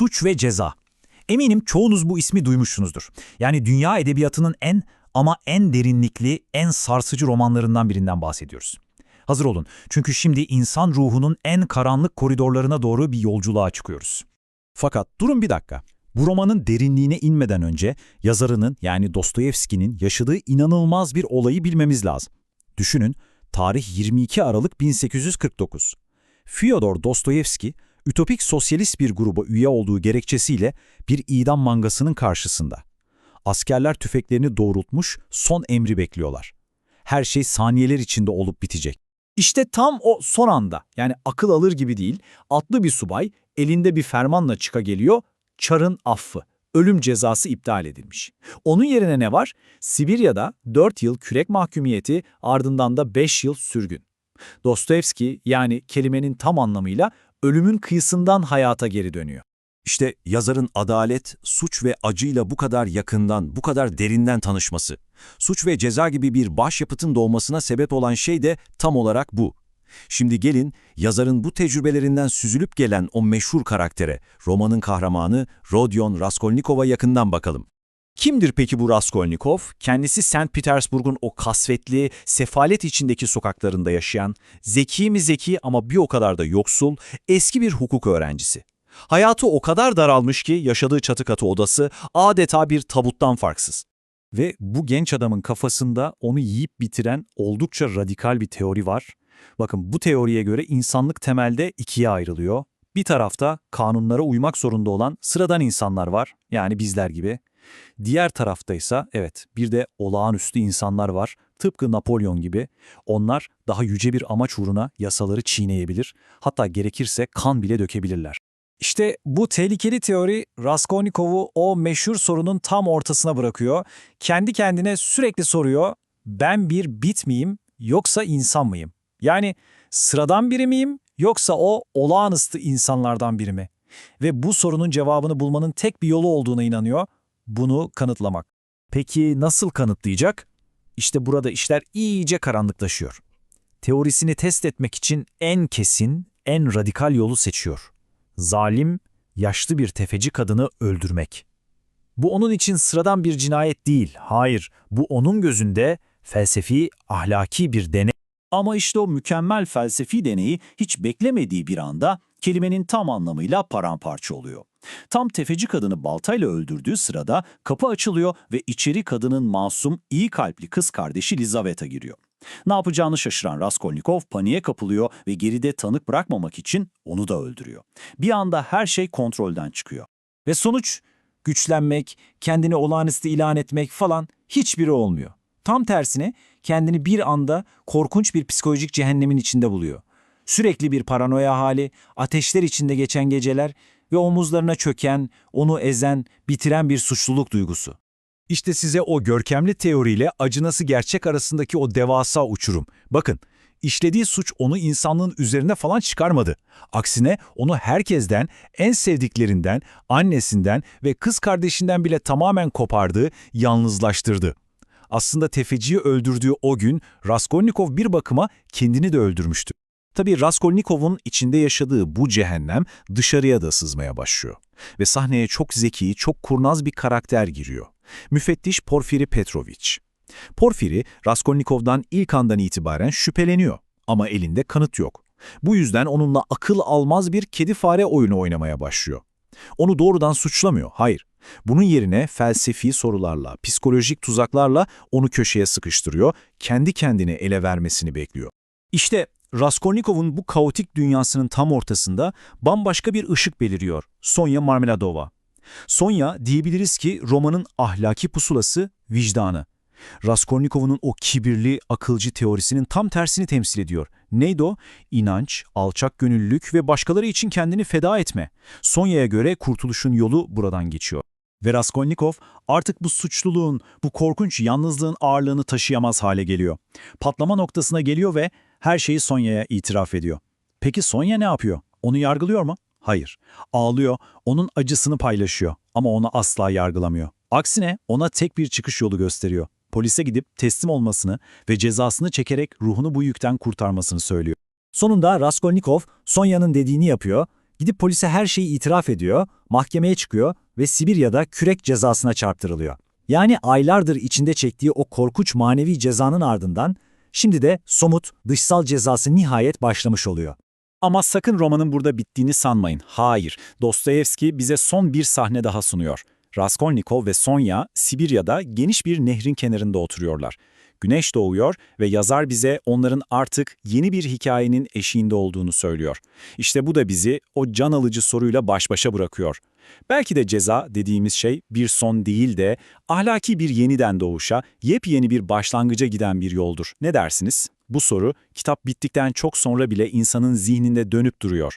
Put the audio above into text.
Suç ve Ceza. Eminim çoğunuz bu ismi duymuşsunuzdur. Yani dünya edebiyatının en ama en derinlikli, en sarsıcı romanlarından birinden bahsediyoruz. Hazır olun çünkü şimdi insan ruhunun en karanlık koridorlarına doğru bir yolculuğa çıkıyoruz. Fakat durun bir dakika. Bu romanın derinliğine inmeden önce yazarının yani Dostoyevski'nin yaşadığı inanılmaz bir olayı bilmemiz lazım. Düşünün, tarih 22 Aralık 1849. Fyodor Dostoyevski, ütopik sosyalist bir gruba üye olduğu gerekçesiyle bir idam mangasının karşısında. Askerler tüfeklerini doğrultmuş, son emri bekliyorlar. Her şey saniyeler içinde olup bitecek. İşte tam o son anda, yani akıl alır gibi değil, atlı bir subay elinde bir fermanla çıka geliyor, Çar'ın affı, ölüm cezası iptal edilmiş. Onun yerine ne var? Sibirya'da 4 yıl kürek mahkumiyeti ardından da 5 yıl sürgün. Dostoyevski yani kelimenin tam anlamıyla ölümün kıyısından hayata geri dönüyor. İşte yazarın adalet, suç ve acıyla bu kadar yakından, bu kadar derinden tanışması. Suç ve ceza gibi bir başyapıtın doğmasına sebep olan şey de tam olarak bu. Şimdi gelin yazarın bu tecrübelerinden süzülüp gelen o meşhur karaktere, romanın kahramanı Rodion Raskolnikov'a yakından bakalım. Kimdir peki bu Raskolnikov? Kendisi St. Petersburg'un o kasvetli, sefalet içindeki sokaklarında yaşayan, zeki mi zeki ama bir o kadar da yoksul, eski bir hukuk öğrencisi. Hayatı o kadar daralmış ki yaşadığı çatı katı odası adeta bir tabuttan farksız. Ve bu genç adamın kafasında onu yiyip bitiren oldukça radikal bir teori var. Bakın bu teoriye göre insanlık temelde ikiye ayrılıyor. Bir tarafta kanunlara uymak zorunda olan sıradan insanlar var, yani bizler gibi. Diğer tarafta ise evet bir de olağanüstü insanlar var, tıpkı Napolyon gibi. Onlar daha yüce bir amaç uğruna yasaları çiğneyebilir, hatta gerekirse kan bile dökebilirler. İşte bu tehlikeli teori Raskolnikov'u o meşhur sorunun tam ortasına bırakıyor. Kendi kendine sürekli soruyor, ben bir bit miyim yoksa insan mıyım? Yani sıradan biri miyim yoksa o olağanüstü insanlardan biri mi? Ve bu sorunun cevabını bulmanın tek bir yolu olduğuna inanıyor, bunu kanıtlamak. Peki nasıl kanıtlayacak? İşte burada işler iyice karanlıklaşıyor. Teorisini test etmek için en kesin, en radikal yolu seçiyor. Zalim, yaşlı bir tefeci kadını öldürmek. Bu onun için sıradan bir cinayet değil, hayır. Bu onun gözünde felsefi, ahlaki bir deney. Ama işte o mükemmel felsefi deneyi hiç beklemediği bir anda kelimenin tam anlamıyla paramparça oluyor. Tam tefeci kadını baltayla öldürdüğü sırada kapı açılıyor ve içeri kadının masum, iyi kalpli kız kardeşi Lizaveta giriyor. Ne yapacağını şaşıran Raskolnikov paniğe kapılıyor ve geride tanık bırakmamak için onu da öldürüyor. Bir anda her şey kontrolden çıkıyor. Ve sonuç güçlenmek, kendini olağanüstü ilan etmek falan hiçbiri olmuyor. Tam tersine kendini bir anda korkunç bir psikolojik cehennemin içinde buluyor. Sürekli bir paranoya hali, ateşler içinde geçen geceler ve omuzlarına çöken, onu ezen, bitiren bir suçluluk duygusu. İşte size o görkemli teoriyle acınası gerçek arasındaki o devasa uçurum. Bakın, işlediği suç onu insanlığın üzerine falan çıkarmadı. Aksine onu herkesten, en sevdiklerinden, annesinden ve kız kardeşinden bile tamamen kopardı, yalnızlaştırdı. Aslında tefeciyi öldürdüğü o gün Raskolnikov bir bakıma kendini de öldürmüştü. Tabii Raskolnikov'un içinde yaşadığı bu cehennem dışarıya da sızmaya başlıyor. Ve sahneye çok zeki, çok kurnaz bir karakter giriyor. Müfettiş Porfiri Petrovic. Porfiri, Raskolnikov'dan ilk andan itibaren şüpheleniyor ama elinde kanıt yok. Bu yüzden onunla akıl almaz bir kedi fare oyunu oynamaya başlıyor. Onu doğrudan suçlamıyor, hayır. Bunun yerine felsefi sorularla, psikolojik tuzaklarla onu köşeye sıkıştırıyor, kendi kendine ele vermesini bekliyor. İşte Raskolnikov'un bu kaotik dünyasının tam ortasında bambaşka bir ışık beliriyor. Sonya Marmeladova. Sonya diyebiliriz ki romanın ahlaki pusulası vicdanı. Raskolnikov'un o kibirli, akılcı teorisinin tam tersini temsil ediyor. Neydi o? İnanç, alçak gönüllülük ve başkaları için kendini feda etme. Sonya'ya göre kurtuluşun yolu buradan geçiyor. Ve Raskolnikov artık bu suçluluğun, bu korkunç yalnızlığın ağırlığını taşıyamaz hale geliyor. Patlama noktasına geliyor ve her şeyi Sonya'ya itiraf ediyor. Peki Sonya ne yapıyor? Onu yargılıyor mu? Hayır. Ağlıyor, onun acısını paylaşıyor ama onu asla yargılamıyor. Aksine ona tek bir çıkış yolu gösteriyor. Polise gidip teslim olmasını ve cezasını çekerek ruhunu bu yükten kurtarmasını söylüyor. Sonunda Raskolnikov Sonya'nın dediğini yapıyor, Gidip polise her şeyi itiraf ediyor, mahkemeye çıkıyor ve Sibirya'da kürek cezasına çarptırılıyor. Yani aylardır içinde çektiği o korkunç manevi cezanın ardından şimdi de somut, dışsal cezası nihayet başlamış oluyor. Ama sakın romanın burada bittiğini sanmayın. Hayır, Dostoyevski bize son bir sahne daha sunuyor. Raskolnikov ve Sonya, Sibirya'da geniş bir nehrin kenarında oturuyorlar. Güneş doğuyor ve yazar bize onların artık yeni bir hikayenin eşiğinde olduğunu söylüyor. İşte bu da bizi o can alıcı soruyla baş başa bırakıyor. Belki de ceza dediğimiz şey bir son değil de ahlaki bir yeniden doğuşa, yepyeni bir başlangıca giden bir yoldur. Ne dersiniz? Bu soru kitap bittikten çok sonra bile insanın zihninde dönüp duruyor.